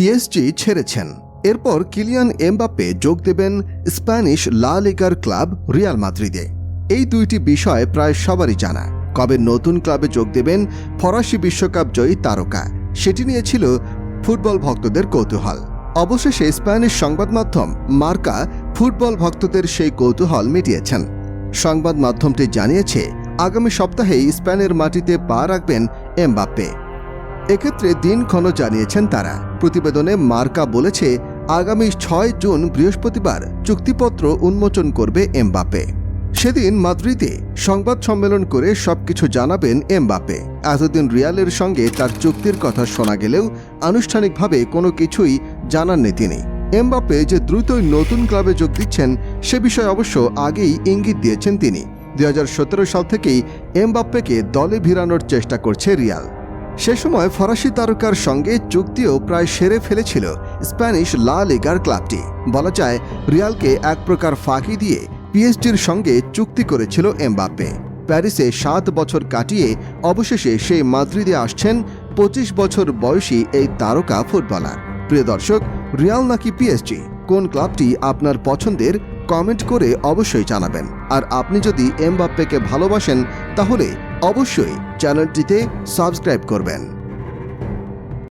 PSG ছেড়েছেন। এরপর Kylian Mbappe যোগ দেবেন স্প্যানিশ লা লিগার ক্লাব রিয়াল মাদ্রিদে। এই দুইটি বিষয় প্রায় সবারই জানা। কবে নতুন ক্লাবে যোগ দেবেন ফরাসি বিশ্বকাপ জয়ী তারকা, সেটি নিয়ে ছিল ফুটবল ভক্তদের কৌতূহল। অবশেষে স্প্যানিশ সংবাদ মাধ্যম মার্কা ফুটবল ভক্তদের সেই কৌতূহল মিটিয়েছেন। সংবাদ মাধ্যমটি জানিয়েছে, আগামী সপ্তাহেই স্পেনের মাটিতে পা রাখবেন এমবাপ্পে। এক্ষেত্রে দিনক্ষণ জানিয়েছেন তারা। প্রতিবেদনে মার্কা বলেছে, আগামী ছয় জুন বৃহস্পতিবার চুক্তিপত্র উন্মোচন করবে এমবাপে সেদিন মাদ্রিদে সংবাদ সম্মেলন করে সবকিছু জানাবেন এমবাপে এতদিন রিয়ালের সঙ্গে তার চুক্তির কথা শোনা গেলেও আনুষ্ঠানিকভাবে কোনো কিছুই জানাননি তিনি। এমবাপে যে দ্রুতই নতুন ক্লাবে যোগ দিচ্ছেন, সে বিষয়ে অবশ্য আগেই ইঙ্গিত দিয়েছেন তিনি। দু হাজার সতেরো সাল থেকেই এমবাপ্পেকে দলে ভিড়ানোর চেষ্টা করছে রিয়াল। সে সময় ফরাসি তারকার সঙ্গে চুক্তিও প্রায় সেরে ফেলেছিল স্প্যানিশ লা লিগার ক্লাবটি। বলা যায়, রিয়ালকে এক প্রকার ফাঁকি দিয়ে পিএসজির সঙ্গে চুক্তি করেছিল এমবাপ্পে। প্যারিসে সাত বছর কাটিয়ে অবশেষে সেই মাদ্রিদে আসছেন পঁচিশ বছর বয়সী এই তারকা ফুটবলার। প্রিয় দর্শক, রিয়াল নাকি পিএসজি? কোন ক্লাবটি আপনার পছন্দের? কমেন্ট করে অবশ্যই জানাবেন। আর আপনি যদি এমবাপ্পেকে ভালোবাসেন, তাহলে অবশ্যই চ্যানেলটিতে সাবস্ক্রাইব করবেন।